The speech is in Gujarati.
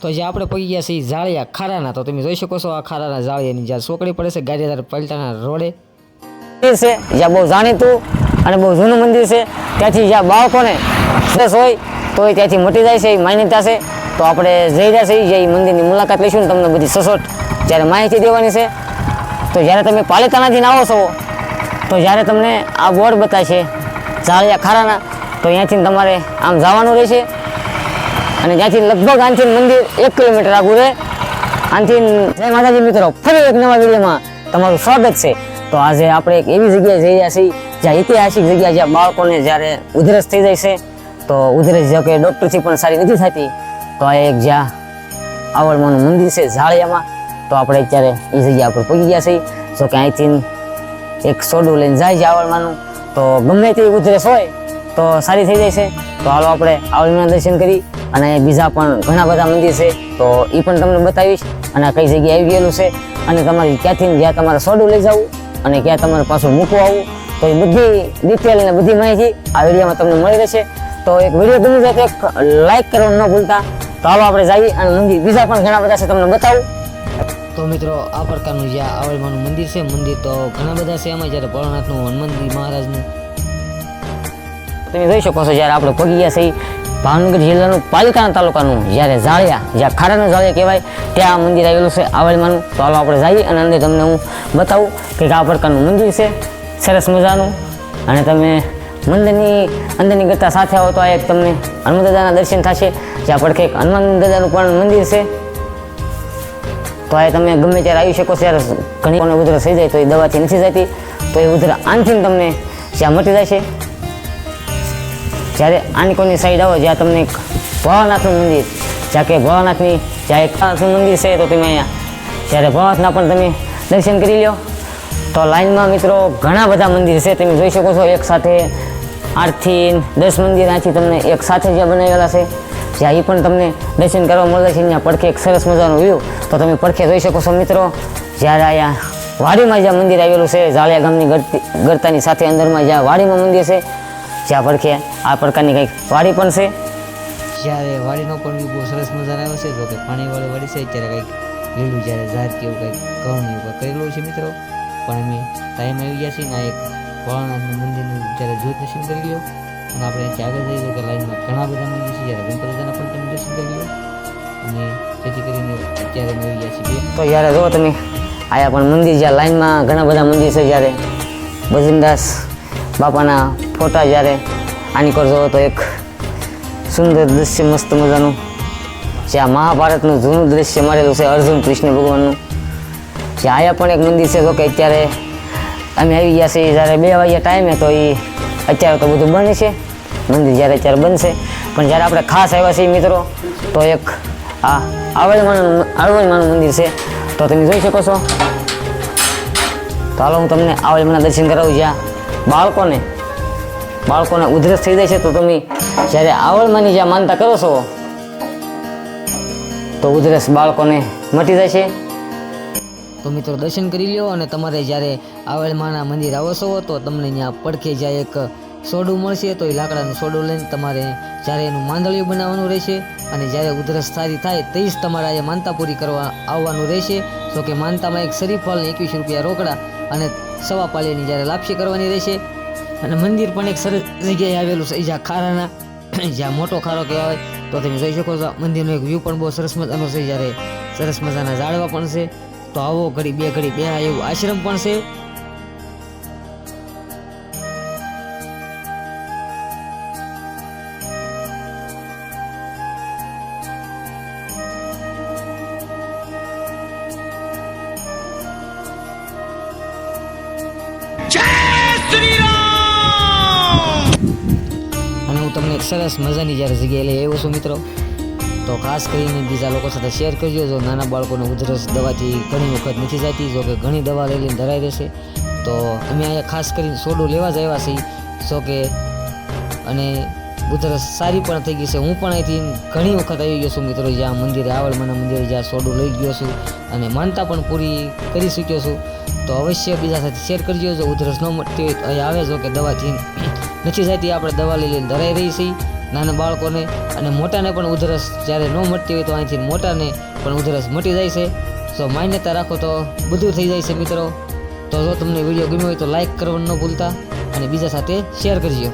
તો જે આપણે પગી ગયા છીએ જાળિયા ખારાના, તો તમે જોઈ શકો છો આ ખારાના જાળિયાની જ્યાં સોકડી પડે છે ગાડીદાર પલટાના રોડે. છે, જ્યાં બહુ જાણીતું અને બહુ જૂનું મંદિર છે. ત્યાંથી જ્યાં બાળકોને સરસ હોય તો એ ત્યાંથી મટી જાય છે, એ માન્યતા છે. તો આપણે જઈ રહ્યા છીએ, જે મંદિરની મુલાકાત લઈશું ને તમને બધી સચોટ જ્યારે માહિતી દેવાની છે. તો જ્યારે તમે પાલિતાણાથી આવો છો, તો જ્યારે તમને આ બોર્ડ બતાવશે જાળિયા ખારાના, તો અહીંયાથી તમારે આમ જવાનું રહેશે. અને ત્યાંથી લગભગ આનથી મંદિર એક કિલોમીટર આગું રહે. આનથી જય માતાજી મિત્રો, ફરી એક નવા વિડીયોમાં તમારું સ્વાગત છે. તો આજે આપણે એક એવી જગ્યાએ જઈ રહ્યા છીએ, જ્યાં ઐતિહાસિક જગ્યા જ્યાં બાળકોને જ્યારે ઉધરસ થઈ જાય છે, તો ઉધરસ જો કે ડૉક્ટરથી પણ સારી નથી થતી, તો આ એક જ્યાં આવડમાનું મંદિર છે ઝાળિયામાં. તો આપણે અત્યારે એ જગ્યા પર પહોંચી ગયા છીએ. જો કે અહીંથી એક સોડું લઈને જાય છે આવડમાનું. તો ગમે તે ઉધરસ હોય, તો સારી થઈ જાય છે. તો હાલો આપણે આવળમાના દર્શન કરી અને બીજા પણ ઘણા બધા મંદિર છે તો એ પણ તમને બતાવીશ. અને કઈ જગ્યાએ આવી ગયેલું છે અને તમારે ક્યાંથી જ્યાં તમારે સોડું લઈ જવું અને ક્યાં તમારે પાછું મૂકવું આવવું તો એ બધી ડિટેલ અને બધી માહિતી આ વિડીયોમાં તમને મળી રહેશે. તો એક વીડિયો ગમી જાય તો એક લાઈક કરવાનું ન ભૂલતા. તો ચાલો આપણે જઈએ અને મંદિર બીજા પણ ઘણા બધા છે તમને બતાવું. તો મિત્રો આ પ્રકારનું જે આવડવાનું મંદિર છે મંદિર તો ઘણા બધા છે એમાં જ્યારે ભોળાનાથનું હનુમાનજી મહારાજનું. તમે જોઈ શકો છો જ્યારે આપણે પગી ગયા છીએ ભાવનગર જિલ્લાનું પાલિકાના તાલુકાનું જ્યારે ઝાળિયા જ્યાં ખાડાનું ઝાળિયા કહેવાય, ત્યાં આ મંદિર આવેલું છે આવેલમાંનું. તો હાલો આપણે જઈએ અને અંદર તમને હું બતાવું કે આ પ્રકારનું મંદિર છે. સરસ મજાનું. અને તમે મંદિરની અંદરની કરતાં સાથે આવો તો આ એક તમને હનુમાન દાદાના દર્શન થશે. જ્યાં પડખે એક હનુમાન દાદાનું પણ મંદિર છે. તો આ તમે ગમે ત્યારે આવી શકો ત્યારે ઘણી કોને ઉધરસ થઈ જાય તો એ દવાથી નથી જતી. તો એ ઉધર આનથી તમને જ્યાં મટી જાય છે. જ્યારે આનકોની સાઈડ આવો, જ્યાં તમને ભોળાનાથનું મંદિર, જ્યાં કે ભોળાનાથની જ્યાં એક ભોળાનાથનું મંદિર છે, તો તમે અહીંયા, જ્યારે ભોળાનાથના પણ તમે દર્શન કરી લો તો લાઈનમાં મિત્રો ઘણા બધા મંદિર છે, તમે જોઈ શકો છો, એક સાથે આઠથી દસ મંદિર આથી તમને એક સાથે જ્યાં બનાવેલા છે. જ્યાં એ પણ તમને દર્શન કરવા મળે છે, ત્યાં પડખે એક સરસ મજાનું વ્યૂ તો તમે પડખે જોઈ શકો છો મિત્રો, જ્યારે અહીંયા વાડીમાં જ્યાં મંદિર આવેલું છે જાળિયા ગામની ગરતી ગરતાની સાથે અંદરમાં જ્યાં વાડીમાં મંદિર છે, જ્યાં પડખે આ પ્રકારની કંઈક વાડી પણ છે? જ્યારે વાડીનો પણ બહુ સરસ મજાનો આવે છે જો કે પાણીવાળી વાડી છે ત્યારે કંઈક લીલું જ્યારે ઝાડ કે એવું કંઈક ઘઉં એવું કરેલું છે મિત્રો. પણ અમે ટાઈમ આવી ગયા છીએ ને એક ભોળાનાથનું મંદિરનું જ્યારે જ્યોત દર્શન કરી લ્યો. અને આપણે ત્યાં આગળ જઈએ તો કે લાઈનમાં ઘણા બધા મંદિર છે જ્યારે ગણપતિ દાદાના પણ તમે દર્શન કરી લો અને જેથી કરીને અત્યારે અમે આવી ગયા છીએ તો જ્યારે જો તમે આયા પણ મંદિર જ્યાં લાઈનમાં ઘણા બધા મંદિર છે જ્યારે ભજનદાસ બાપાના ફોટા જ્યારે આની પર જોવો તો એક સુંદર દૃશ્ય મસ્ત મજાનું. જ્યાં મહાભારતનું જૂનું દૃશ્ય મારેલું છે અર્જુન કૃષ્ણ ભગવાનનું. જ્યાં આયા પણ એક મંદિર છે તો કે અત્યારે અમે આવી ગયા છીએ જ્યારે બે વાગ્યા ટાઈમે તો એ અત્યારે તો બધું બંધ છે. મંદિર જ્યારે અત્યારે છે પણ જ્યારે આપણે ખાસ આવ્યા છીએ મિત્રો, તો એક આ આવળમાનું આવળમાનું મંદિર છે. તો તમે જોઈ શકો છો. તો હાલો હું તમને આવળમાના દર્શન કરાવું જ્યાં બાળકોને બાળકોને ઉધરસ થઈ જાય છે, તો તમે જ્યારે આવળમાની જ્યાં માનતા કરો છો, તો ઉધરસ બાળકોને મટી જાય છે. તો મિત્રો દર્શન કરી લ્યો અને તમારે જ્યારે આવળમાના મંદિર આવો છો, તો તમને ત્યાં પડખે જ્યાં એક સોડું મળશે, તો એ લાકડાનું સોડું લઈને તમારે જ્યારે એનું માંદળિયું બનાવવાનું રહેશે અને જ્યારે ઉધરસ સારી થાય, તે જ તમારા એ માનતા પૂરી કરવા આવવાનું રહેશે. તો કે માનતામાં એક શરીફ ને એકવીસ રૂપિયા રોકડા અને સવા પાલીની જ્યારે લાપસી કરવાની રહેશે અને મંદિર પણ એક સરસ જગ્યાએ આવેલું છે. જ્યાં ખારાના જ્યાં મોટો ખારો કહેવાય, તો તમે જોઈ શકો છો. મંદિરનો એક વ્યૂ પણ બહુ સરસ મજાનો છે. જ્યારે સરસ મજાના ઝાડવા પણ છે, તો આવો ઘડી બે ઘડી બે એવું આશ્રમ પણ છે. એક સરસ મજાની જ્યારે જગ્યાએ લઈ આવ્યો છું મિત્રો. તો ખાસ કરીને બીજા લોકો સાથે શેર કરજો જો નાના બાળકોને ઉધરસ દવાથી ઘણી વખત નથી જતી, જો કે ઘણી દવા લઈ લઈને ધરાઈ રહેશે. તો અમે અહીંયા ખાસ કરીને સોડું લેવા જ આવ્યા છીએ. જો કે અને ઉધરસ સારી પણ થઈ ગઈ છે. હું પણ અહીંથી ઘણી વખત આવી ગયો છું મિત્રો. જ્યાં મંદિરે, આવડમાના મંદિરે જ્યાં સોડું લઈ ગયો છું અને માનતા પણ પૂરી કરી શક્યો છું. તો અવશ્ય બીજા સાથે શેર કરજો. જો ઉધરસ ન મળતી હોય તો અહીં આવે જો કે દવાથી નથી થતી આપણે દવા લઈ લઈને ધરાઈ રહી છીએ નાના બાળકોને. અને મોટાને પણ ઉધરસ જ્યારે ન મટતી હોય તો અહીંથી મોટાને પણ ઉધરસ મટી જાય છે. સો માન્યતા રાખો તો બધું થઈ જાય છે મિત્રો. તો જો તમને વીડિયો ગમ્યો હોય તો લાઈક કરવાનું ન ભૂલતા અને બીજા સાથે શેર કરજો.